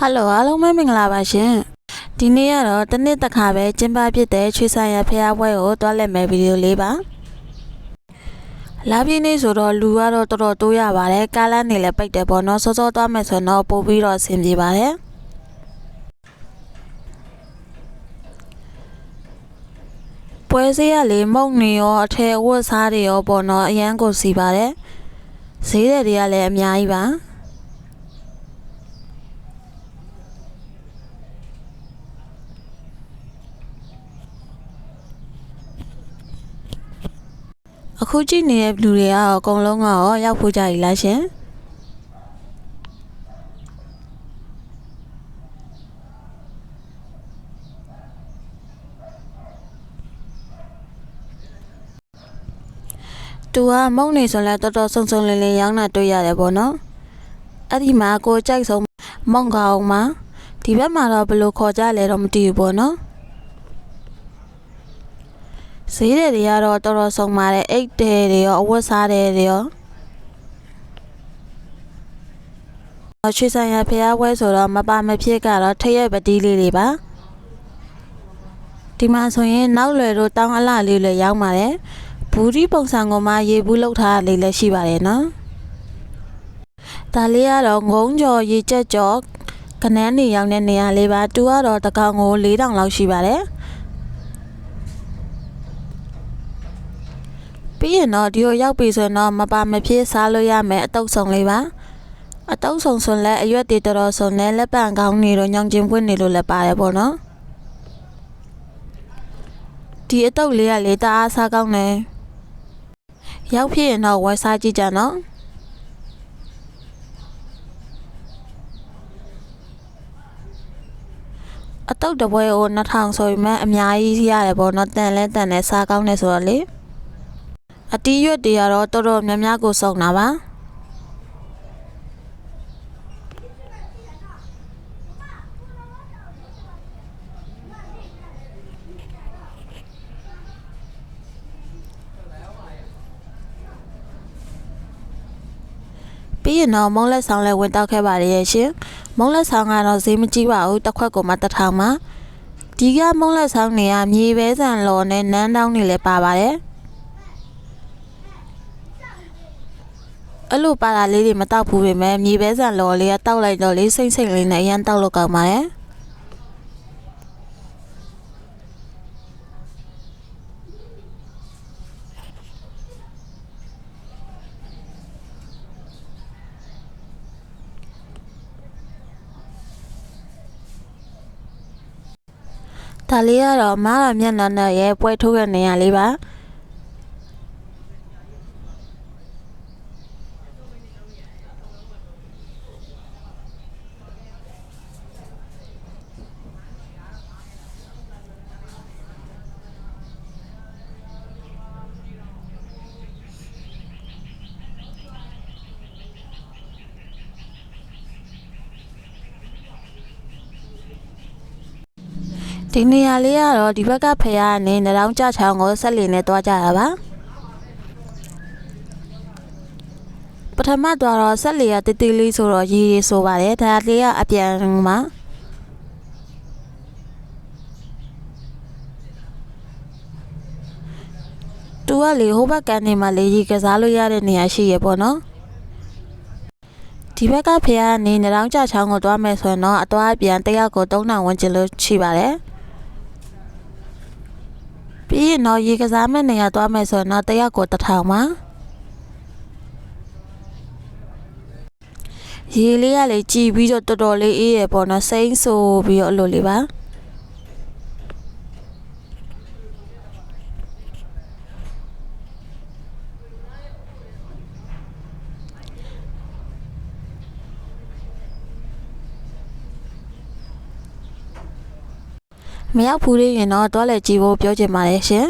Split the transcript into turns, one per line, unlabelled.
ဟယ်လိုအားလုံးပဲမင်္ဂလာပါရှင်ဒီနေ့ကတော့တစ်နှစ်တစ်ခါပဲကျင်းပဖြစ်တဲ့ချွေဆိုင်ရဖျားပွဲကိုတွားလက်မဲ့ဗီဒီယိုလေးပါလာပြည့်နေ့ဆိုတော့လူကတော့တော်တော်တိုးရပါတယ်ကားလမ်းနေလည်းပိတ်တယ်ပေါ့နော်စောစောသွားမယ်ဆိုတော့ပို့ပြီးတော့အဆင်ပြေပါတယ်ပွဲစည်းရလေမုံနေရောအထည်အဝတ်စားတွေရောပေါ့နော်အရန်ကိုစီပါတယ်ဈေးတွေတွေကလည်းအများကြီးပါ အခုကြည့်နေတဲ့လူတွေကတော့အကုန်လုံးကရောရောက်ဖို့ကြပြီလားရှင်သူကမုံနေဆိုလဲတော်တော်ဆုံဆုံလင်းလင်းရောင်းတာတွေ့ရတယ်ပေါ့နော်အဲ့ဒီမှာကိုကြိုက်ဆုံးမုံကောင်မှာဒီဘက်မှာတော့ဘယ်လိုခေါ်ကြလဲတော့မသိဘူးပေါ့နော် ဈေးတွေတွေကတော့တော်တော်ဆုံးပါတယ်အိတ်တယ်တွေရောအဝတ်စားတယ်တွေရောအချွေဆိုင်ရဖျားပွဲဆိုတော့မပါမဖြစ်ကတော့ထရက်ပတိလေးတွေပါဒီမှာဆိုရင်နောက်လွယ်တို့တောင်းအလှလေးလည်းရောက်ပါတယ်ဘူးဒီပုံစံကမှရေဘူးလောက်ထားလေးလည်းရှိပါတယ်နော်ဒါလေးကတော့ငုံကြော်ရေကြက်ကြော်ကနန်းနေရောက်တဲ့နေရာလေးပါသူကတော့တကောင်ကို4000လောက်ရှိပါတယ် ပြီးရင်တော့ဒီကိုရောက်ပြီဆိုရင်တော့မပါမဖြစ်စားလို့ရမယ်အတုပ်ဆောင်လေးပါအတုပ်ဆောင်ဆိုလဲအရွက်တွေတော်တော်ဆုံးနဲ့လက်ပံကောင်းနေတော့ညောင်ကျင်ပွင့်နေလို့လည်းပါတယ်ပေါ့နော်ဒီအတုပ်လေးကလေတအားစားကောင်းတယ်ရောက်ဖြစ်ရင်တော့ဝယ်စားကြည့်ကြနော်အတုပ်တစ်ပွဲကို2000ဆိုရင်မှအများကြီးရတယ်ပေါ့နော်တန်လဲတန်လဲစားကောင်းတယ်ဆိုတော့လေ အတီးရွက်တွေကတော့တော်တော်များများကိုစုံတာပါပြီးရင်တော့မုံလက်ဆောင်လည်းဝင်တောက်ခဲ့ပါရဲ့ရှင်မုံလက်ဆောင်ကတော့ဈေးမကြီးပါဘူးတစ်ခွက်ကိုမှတစ်ထောင်ပါဒီကမုံလက်ဆောင်တွေကမြေပဲဆန်လော်နဲ့နန်းတောင်းတွေလည်းပါပါတယ် အဲ့လိုပါတာလေးတွေမတောက်ဘူးပေမဲ့မြေပဲဆန်လော်လေးကတောက်လိုက်တော့လေးစိမ့်စိမ့်လေးနဲ့အရင်တောက်လို့ကောင်းပါတယ်ဒါလေးကတော့မားရမျက်နှာနဲ့ရဲ့ပွဲထုတ်တဲ့နေရာလေးပါ ဒီနေရာလေးကတော့ဒီဘက်ကဖရားကနေနတောင်ကြချောင်းကိုဆက်လီနဲ့တွားကြတာပါပထမတော့တော့ဆက်လီကတိတိလေးဆိုတော့ရေးရေးဆိုပါတယ်ဒါလေးကအပြန်မှာတူကလေဟိုဘက်ကန်နေမှာလေရေကစားလို့ရတဲ့နေရာရှိရပေါ့နော်ဒီဘက်ကဖရားကနေနတောင်ကြချောင်းကိုတွားမယ်ဆိုရင်တော့အသွားအပြန်တယောက်ကို3000ဝန်းကျင်လို့ရှိပါတယ် ပြီးရင်တော့ရေကစားမဲ့နေရာသွားမယ်ဆိုရင်တော့တယောက်ကိုတစ်ထောင်ပါရေလေးကလေကြည်ပြီးတော့တော်တော်လေးအေးရပေါ့နော်စိမ့်ဆိုပြီးတော့အလိုလေးပါ မရောက်ဘူးလေရင်တော့တွားလေကြည့်ဖို့ပြောချင်ပါတယ်ရှင်